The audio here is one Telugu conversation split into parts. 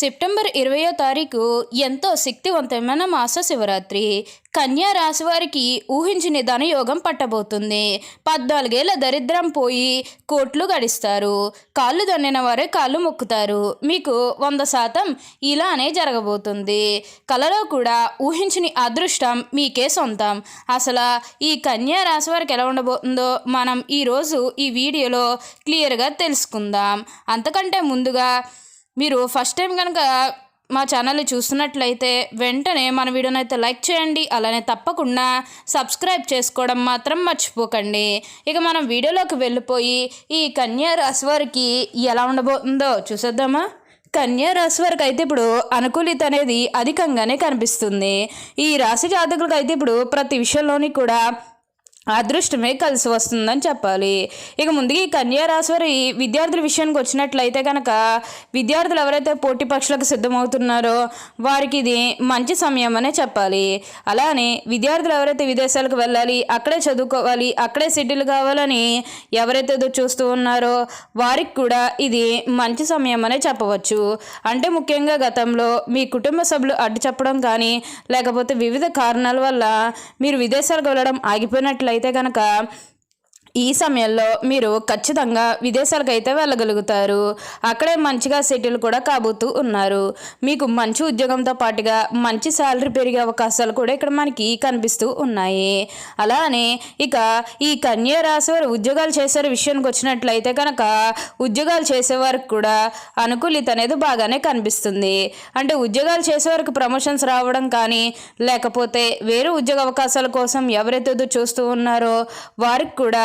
సెప్టెంబర్ ఇరవయో తారీఖు ఎంతో శక్తివంతమైన మాస శివరాత్రి కన్యా రాశి వారికి ఊహించని ధనయోగం పట్టబోతుంది. పద్నాలుగేళ్ళ దరిద్రం పోయి కోట్లు గడిస్తారు. కాళ్ళు దన్నిన వారే కాళ్ళు మొక్కుతారు. మీకు వంద శాతం ఇలానే జరగబోతుంది. కలలో కూడా ఊహించని అదృష్టం మీకే సొంతం. అసలు ఈ కన్యా రాశి వారికి ఎలా ఉండబోతుందో మనం ఈరోజు ఈ వీడియోలో క్లియర్గా తెలుసుకుందాం. అంతకంటే ముందుగా మీరు ఫస్ట్ టైం కనుక మా ఛానల్ని చూస్తున్నట్లయితే వెంటనే మన వీడియోని అయితే లైక్ చేయండి. అలానే తప్పకుండా సబ్స్క్రైబ్ చేసుకోవడం మాత్రం మర్చిపోకండి. ఇక మనం వీడియోలోకి వెళ్ళిపోయి ఈ కన్యా రాశి వారికి ఎలా ఉండబోతుందో చూసేద్దామా? కన్యా రాశి వారికి అయితే ఇప్పుడు అనుకూలిత అనేది అధికంగానే కనిపిస్తుంది. ఈ రాశి జాతకులకు అయితే ఇప్పుడు ప్రతి విషయంలోని కూడా అదృష్టమే కలిసి వస్తుందని చెప్పాలి. ఇక ముందుగా ఈ కన్యా వారి విద్యార్థుల విషయానికి వచ్చినట్లయితే కనుక విద్యార్థులు ఎవరైతే పోటీ పక్షులకు సిద్ధమవుతున్నారో వారికి ఇది మంచి సమయం అనే చెప్పాలి. అలానే విద్యార్థులు ఎవరైతే విదేశాలకు వెళ్ళాలి అక్కడే చదువుకోవాలి అక్కడే సెటిల్ కావాలని ఎవరైతే చూస్తూ ఉన్నారో వారికి కూడా ఇది మంచి సమయం అనే చెప్పవచ్చు. అంటే ముఖ్యంగా గతంలో మీ కుటుంబ సభ్యులు అడ్డు చెప్పడం కానీ లేకపోతే వివిధ కారణాల వల్ల మీరు విదేశాలకు వెళ్ళడం ఆగిపోయినట్లయితే అయితే కనుక ఈ సమయంలో మీరు ఖచ్చితంగా విదేశాలకు అయితే వెళ్ళగలుగుతారు. అక్కడే మంచిగా సెటిల్ కూడా కాబోతూ ఉన్నారు. మీకు మంచి ఉద్యోగంతో పాటుగా మంచి శాలరీ పెరిగే అవకాశాలు కూడా ఇక్కడ మనకి కనిపిస్తూ ఉన్నాయి. అలానే ఇక ఈ కన్యా రాశి వారు ఉద్యోగాలు చేసే విషయానికి వచ్చినట్లయితే కనుక ఉద్యోగాలు చేసేవారికి కూడా అనుకూలిత అనేది బాగానే కనిపిస్తుంది. అంటే ఉద్యోగాలు చేసేవారికి ప్రమోషన్స్ రావడం కానీ లేకపోతే వేరే ఉద్యోగ అవకాశాల కోసం ఎవరైతే చూస్తూ ఉన్నారో వారికి కూడా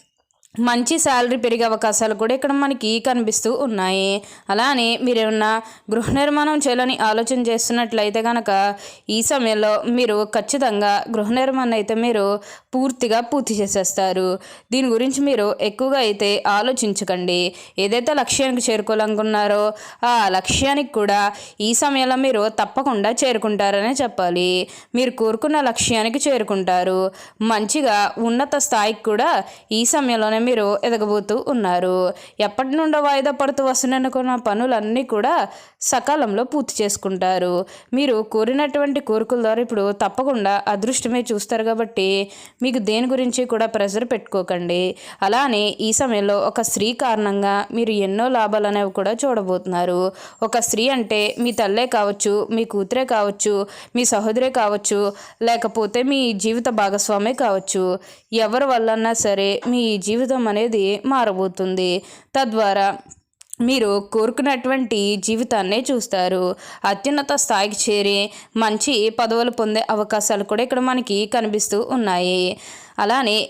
మంచి శాలరీ పెరిగే అవకాశాలు కూడా ఇక్కడ మనకి కనిపిస్తూ ఉన్నాయి. అలానే మీరు ఏమన్నా గృహ నిర్మాణం చేయాలని ఆలోచన చేస్తున్నట్లయితే కనుక ఈ సమయంలో మీరు ఖచ్చితంగా గృహ నిర్మాణం అయితే మీరు పూర్తిగా పూర్తి చేసేస్తారు. దీని గురించి మీరు ఎక్కువగా అయితే ఆలోచించకండి. ఏదైతే లక్ష్యానికి చేరుకోవాలనుకున్నారో ఆ లక్ష్యానికి కూడా ఈ సమయంలో మీరు తప్పకుండా చేరుకుంటారనే చెప్పాలి. మీరు కోరుకున్న లక్ష్యానికి చేరుకుంటారు. మంచిగా ఉన్నత స్థాయికి కూడా ఈ సమయంలోనే మీరు ఎదగబోతూ ఉన్నారు. ఎప్పటి నుండో వాయిదా పడుతూ వస్తున్ననుకున్న పనులన్నీ కూడా సకాలంలో పూర్తి చేసుకుంటారు. మీరు కోరినటువంటి కోరికల ద్వారా ఇప్పుడు తప్పకుండా అదృష్టమే చూస్తారు కాబట్టి మీకు దేని గురించి కూడా ప్రెజర్ పెట్టుకోకండి. అలానే ఈ సమయంలో ఒక స్త్రీ కారణంగా మీరు ఎన్నో లాభాలు అనేవి కూడా చూడబోతున్నారు. ఒక స్త్రీ అంటే మీ తల్లే కావచ్చు మీ కూతురే కావచ్చు మీ సహోదరే కావచ్చు లేకపోతే మీ జీవిత భాగస్వామే కావచ్చు. ఎవరి వల్లన్నా సరే మీ జీవిత అనేది మారబోతుంది. తద్వారా మీరు కోరుకున్నటువంటి జీవితాన్నే చూస్తారు. అత్యున్నత స్థాయికి చేరి మంచి పదవులు పొందే అవకాశాలు కూడా ఇక్కడ మనకి కనిపిస్తూ ఉన్నాయి. అలానే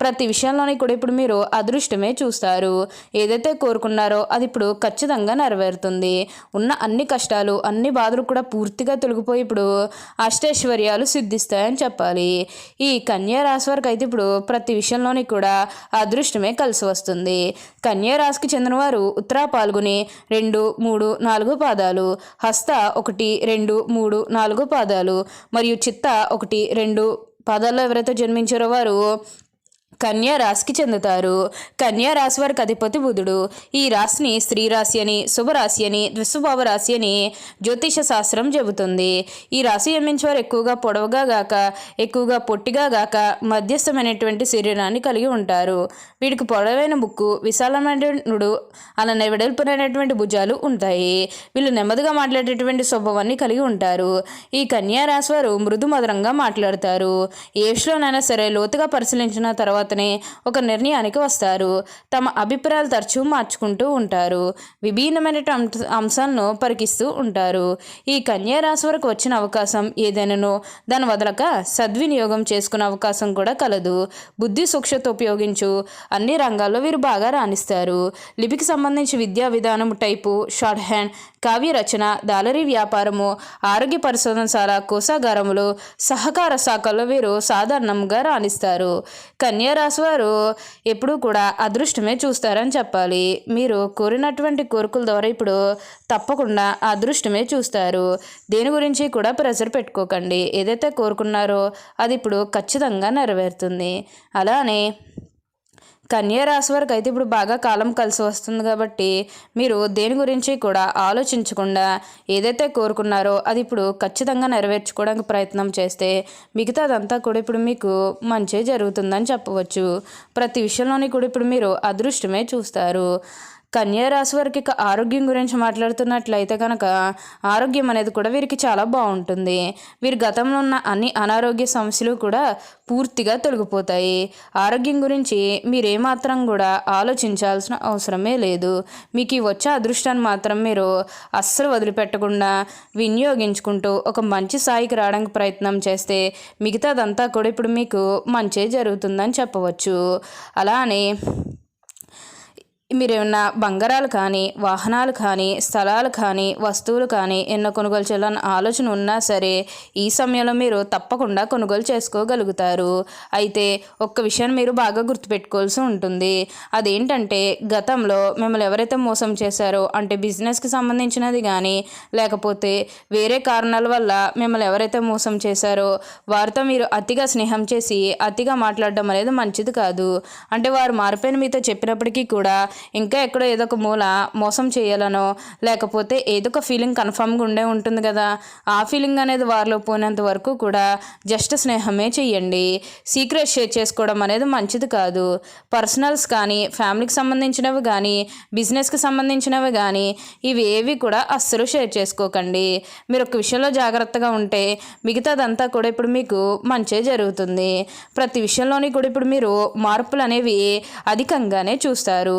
ప్రతి విషయంలోని కూడా ఇప్పుడు మీరు అదృష్టమే చూస్తారు. ఏదైతే కోరుకున్నారో అది ఇప్పుడు ఖచ్చితంగా నెరవేరుతుంది. ఉన్న అన్ని కష్టాలు అన్ని బాధలు కూడా పూర్తిగా తొలగిపోయి ఇప్పుడు అష్టైశ్వర్యాలు సిద్ధిస్తాయని చెప్పాలి. ఈ కన్యా రాశి వారికి అయితే ఇప్పుడు ప్రతి విషయంలోని కూడా అదృష్టమే కలిసి వస్తుంది. కన్యా రాశికి చెందినవారు ఉత్తరా పాల్గొని రెండు మూడు నాలుగు పాదాలు హస్త ఒకటి రెండు మూడు నాలుగు పాదాలు మరియు చిత్త ఒకటి రెండు పాదాల్లో ఎవరైతే జన్మించారో వారు కన్యా రాశికి చెందుతారు. కన్యా రాశి వారికి అధిపతి బుధుడు. ఈ రాశిని స్త్రీ రాశి అని శుభరాశి అని ద్విస్వభావ రాశి అని జ్యోతిష శాస్త్రం చెబుతుంది. ఈ రాశి జన్మించే వారు ఎక్కువగా పొడవుగా గాక ఎక్కువగా పొట్టిగా గాక మధ్యస్థమైనటువంటి శరీరాన్ని కలిగి ఉంటారు. వీడికి పొడవైన ముక్కు విశాలమైన నుడు అలానే వెడల్పునైనటువంటి భుజాలు ఉంటాయి. వీళ్ళు నెమ్మదిగా మాట్లాడేటువంటి స్వభావాన్ని కలిగి ఉంటారు. ఈ కన్యా రాశి వారు మృదు మధురంగా మాట్లాడతారు. ఏ విషయంలోనైనా సరే లోతుగా పరిశీలించిన తర్వాత తర్వాతనే ఒక నిర్ణయానికి వస్తారు. తమ అభిప్రాయాలు తరచూ మార్చుకుంటూ ఉంటారు. విభిన్నమైన అంశాలను పరికిస్తూ ఉంటారు. ఈ కన్యా రాశి వరకు వచ్చిన అవకాశం ఏదైనానో దాని వదలక సద్వినియోగం చేసుకునే అవకాశం కూడా కలదు. బుద్ధి సూక్ష్మత ఉపయోగించు. అన్ని రంగాల్లో వీరు బాగా రాణిస్తారు. లిపికి సంబంధించి విద్యా విధానం టైపు షార్ట్ హ్యాండ్ కావ్య రచన దాలరీ వ్యాపారము ఆరోగ్య పరిశోధనశాల కోసాగారములు సహకార శాఖల్లో వీరు సాధారణంగా రాణిస్తారు. కన్యా రాశి వారు ఎప్పుడూ కూడా అదృష్టమే చూస్తారని చెప్పాలి. మీరు కోరినటువంటి కోరికల ద్వారా ఇప్పుడు తప్పకుండా అదృష్టమే చూస్తారు. దేని గురించి కూడా ప్రెషర్ పెట్టుకోకండి. ఏదైతే కోరుకున్నారో అది ఇప్పుడు ఖచ్చితంగా నెరవేరుతుంది. అలానే కన్యా రాశి వారికి అయితే ఇప్పుడు బాగా కాలం కలిసి వస్తుంది కాబట్టి మీరు దేని గురించి కూడా ఆలోచించకుండా ఏదైతే కోరుకున్నారో అది ఇప్పుడు ఖచ్చితంగా నెరవేర్చుకోవడానికి ప్రయత్నం చేస్తే మిగతాదంతా కూడా ఇప్పుడు మీకు మంచి జరుగుతుందని చెప్పవచ్చు. ప్రతి విషయంలోని కూడా ఇప్పుడు మీరు అదృష్టమే చూస్తారు. కన్యారాశి వారికి ఇక ఆరోగ్యం గురించి మాట్లాడుతున్నట్లయితే కనుక ఆరోగ్యం అనేది కూడా వీరికి చాలా బాగుంటుంది. వీరి గతంలో ఉన్న అన్ని అనారోగ్య సమస్యలు కూడా పూర్తిగా తొలగిపోతాయి. ఆరోగ్యం గురించి మీరేమాత్రం కూడా ఆలోచించాల్సిన అవసరమే లేదు. మీకు ఈ వచ్చే అదృష్టాన్ని మాత్రం మీరు అస్సలు వదిలిపెట్టకుండా వినియోగించుకుంటూ ఒక మంచి స్థాయికి రావడానికి ప్రయత్నం చేస్తే మిగతాదంతా కూడా ఇప్పుడు మీకు మంచి జరుగుతుందని చెప్పవచ్చు. అలానే మీరు ఏమన్నా బంగారాలు కానీ వాహనాలు కానీ స్థలాలు కానీ వస్తువులు కానీ ఎన్నో కొనుగోలు చేయాలని ఆలోచన ఉన్నా సరే ఈ సమయంలో మీరు తప్పకుండా కొనుగోలు చేసుకోగలుగుతారు. అయితే ఒక్క విషయాన్ని మీరు బాగా గుర్తుపెట్టుకోవాల్సి ఉంటుంది. అదేంటంటే గతంలో మిమ్మల్ని ఎవరైతే మోసం చేశారో అంటే బిజినెస్కి సంబంధించినది కానీ లేకపోతే వేరే కారణాల వల్ల మిమ్మల్ని ఎవరైతే మోసం చేశారో వారితో మీరు అతిగా స్నేహం చేసి అతిగా మాట్లాడడం అనేది మంచిది కాదు. అంటే వారు మారిపోయిన మీతో చెప్పినప్పటికీ కూడా ఇంకా ఎక్కడో ఏదో ఒక మూల మోసం చేయాలనో లేకపోతే ఏదో ఒక ఫీలింగ్ కన్ఫామ్గా ఉండే ఉంటుంది కదా. ఆ ఫీలింగ్ అనేది వారిలో పోయినంత వరకు కూడా జస్ట్ స్నేహమే చెయ్యండి. సీక్రెట్ షేర్ చేసుకోవడం అనేది మంచిది కాదు. పర్సనల్స్ కానీ ఫ్యామిలీకి సంబంధించినవి కానీ బిజినెస్కి సంబంధించినవి కానీ ఇవి ఏవి కూడా అస్సలు షేర్ చేసుకోకండి. మీరు ఒక విషయంలో జాగ్రత్తగా ఉంటే మిగతాదంతా కూడా ఇప్పుడు మీకు మంచే జరుగుతుంది. ప్రతి విషయంలోని కూడా ఇప్పుడు మీరు మార్పులు అనేవి అధికంగానే చూస్తారు.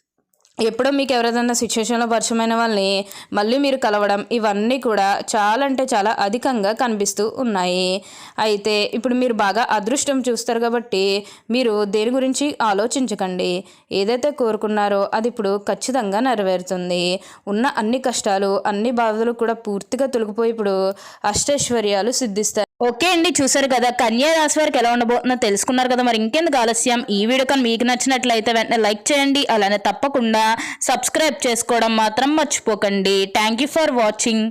ఎప్పుడో మీకు ఎవరైనా సిచ్యువేషన్లో పరిచయమైన వాళ్ళని మళ్ళీ మీరు కలవడం ఇవన్నీ కూడా చాలా అంటే చాలా అధికంగా కనిపిస్తూ ఉన్నాయి. అయితే ఇప్పుడు మీరు బాగా అదృష్టం చూస్తారు కాబట్టి మీరు దేని గురించి ఆలోచించకండి. ఏదైతే కోరుకున్నారో అది ఇప్పుడు ఖచ్చితంగా నెరవేరుతుంది. ఉన్న అన్ని కష్టాలు అన్ని బాధలు కూడా పూర్తిగా తొలగిపోయి ఇప్పుడు అష్టైశ్వర్యాలు సిద్ధిస్తాయి. ఓకే అండి చూసారు కదా కన్యా రాశి వారికి ఎలా ఉండబోతుందో తెలుసుకున్నారు కదా మరి ఇంకెందుకు ఆలస్యం? ఈ వీడియో కానీ మీకు నచ్చినట్లయితే వెంటనే లైక్ చేయండి అలానే తప్పకుండా సబ్స్క్రైబ్ చేసుకోవడం మాత్రం మర్చిపోకండి. Thank you for watching